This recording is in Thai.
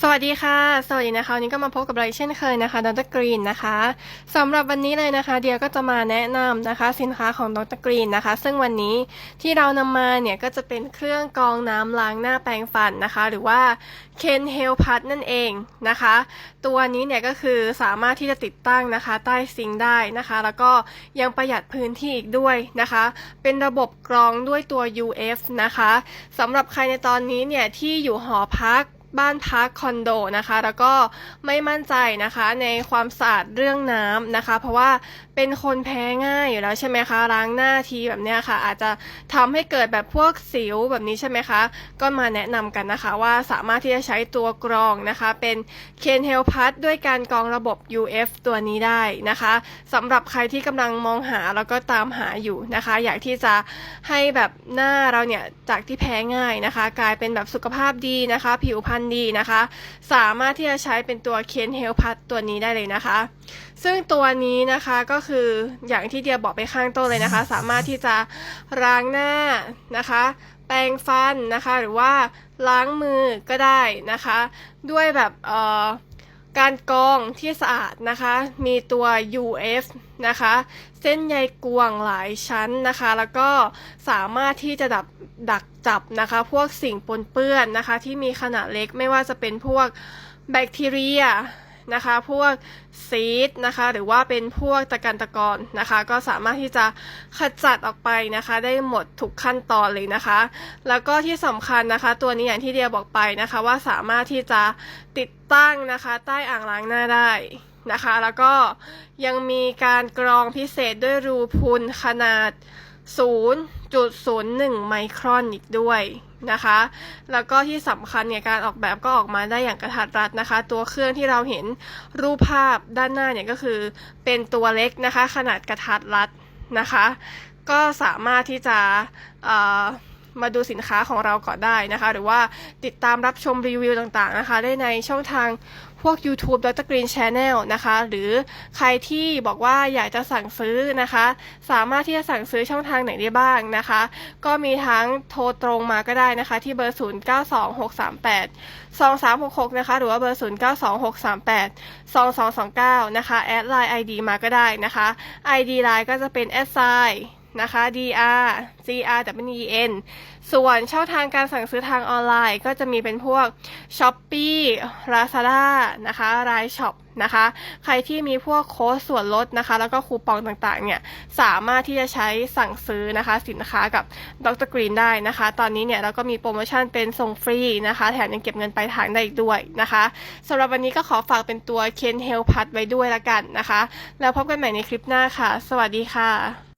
สวัสดีค่ะ สวัสดีนะคะวันนี้ก็มาพบกับเราเช่นเคยนะคะดรกรีนนะคะสำหรับวันนี้เลยนะคะ เดียก็จะมาแนะนำนะคะ สินค้าของดรกรีนนะคะ ซึ่งวันนี้ที่เรานำมาเนี่ยก็จะเป็นเครื่องกรองน้ำล้างหน้าแปรงฟันนะคะ หรือว่าเคนเฮลพัทนั่นเองนะคะ ตัวนี้เนี่ยก็คือสามารถที่จะติดตั้งนะคะ ใต้ซิงได้นะคะ แล้วก็ยังประหยัดพื้นที่อีกด้วยนะคะ เป็นระบบกรองด้วยตัว UF นะคะสำหรับใครในตอนนี้เนี่ยที่อยู่หอพัก บ้านพักคอนโดนะคะ แล้วก็ไม่มั่นใจนะคะในความสะอาดเรื่องน้ำนะคะ เพราะว่าเป็นคนแพ้ง่ายอยู่แล้วใช่ไหมคะล้างหน้าทีแบบเนี้ยค่ะ อาจจะทำให้เกิดแบบพวกสิวแบบนี้ใช่ไหมคะ ก็มาแนะนำกันนะคะ ว่าสามารถที่จะใช้ตัวกรองนะคะ เป็นเคนเฮลพัทด้วยการกรองระบบ UF ตัวนี้ได้นะคะสำหรับใครที่กำลังมองหาแล้วก็ตามหาอยู่นะคะ อยากที่จะให้แบบหน้าเราเนี่ยจากที่แพ้ง่ายนะคะ กลายเป็นแบบสุขภาพดีนะคะ ผิวพรรณดีนะคะ สามารถที่จะใช้เป็นตัวเคนเฮลพัทตัวนี้ได้เลยนะคะ ซึ่งตัวนี้นะคะก็คืออย่างที่เดียบอกไปข้างต้นเลยนะคะ สามารถที่จะล้างหน้านะคะ แปรงฟันนะคะ หรือว่าล้างมือก็ได้นะคะ ด้วยแบบเอ่อ การกรองที่สะอาดนะคะ มีตัว UF นะคะ เส้นใยกวงหลายชั้นนะคะ แล้วก็สามารถที่จะดับดักจับนะคะ พวกสิ่งปนเปื้อนนะคะ ที่มีขนาดเล็กไม่ว่าจะเป็นพวกแบคทีเรีย นะคะ พวกซีดนะคะ หรือว่าเป็นพวกตะกันตะกอนนะคะ ก็สามารถที่จะขจัดออกไปนะคะ ได้หมดทุกขั้นตอนเลยนะคะ แล้วก็ที่สำคัญนะคะ ตัวนี้อย่างที่เดียบอกไปนะคะ ว่าสามารถที่จะติดตั้งนะคะ ใต้อ่างล้างหน้าได้นะคะ แล้วก็ยังมีการกรองพิเศษด้วยรูพุนขนาด 0.01 ไมครอนอีกด้วย นะคะ แล้วก็ที่สำคัญเนี่ยการออกแบบก็ออกมาได้อย่างกระทัดรัดนะคะ ตัวเครื่องที่เราเห็นรูปภาพด้านหน้าเนี่ยก็คือเป็นตัวเล็กนะคะ ขนาดกระทัดรัดนะคะ ก็สามารถที่จะ มาดูสินค้าของเราก่อนได้นะคะ หรือว่าติดตามรับชมรีวิวต่างๆนะคะ ได้ในช่องทางพวก YouTube Dr. Green Channel นะคะ หรือใครที่บอกว่าอยากจะสั่งซื้อนะคะ สามารถที่จะสั่งซื้อช่องทางไหนได้บ้างนะคะ ก็มีทั้งโทรตรงมาก็ได้นะคะ ที่เบอร์ 092638 2366 นะคะ หรือว่าเบอร์ 092638 2229 นะคะ แอดไลน์ ID มาก็ได้นะคะ ID ไลน์ก็จะเป็นแอดไซน์ นะคะ dr gr w e n ส่วนช่องทางการสั่งซื้อทางออนไลน์ ก็จะมีเป็นพวก Shopee Lazada นะคะรายช็อปนะคะ ใครที่มีพวกโค้ดส่วนลดนะคะ แล้วก็คูปองต่างๆ เนี่ย สามารถที่จะใช้สั่งซื้อนะคะ สินค้ากับดรกรีนได้นะคะ ตอนนี้เนี่ยเราก็มีโปรโมชั่นเป็นส่งฟรีนะคะ แถมยังเก็บเงินปลายทางได้อีกด้วยนะคะสำหรับวันนี้ก็ขอฝากเป็นตัวเคนเฮลพัดไว้ด้วยละกันนะคะ แล้วพบกันใหม่ในคลิปหน้าค่ะ สวัสดีค่ะ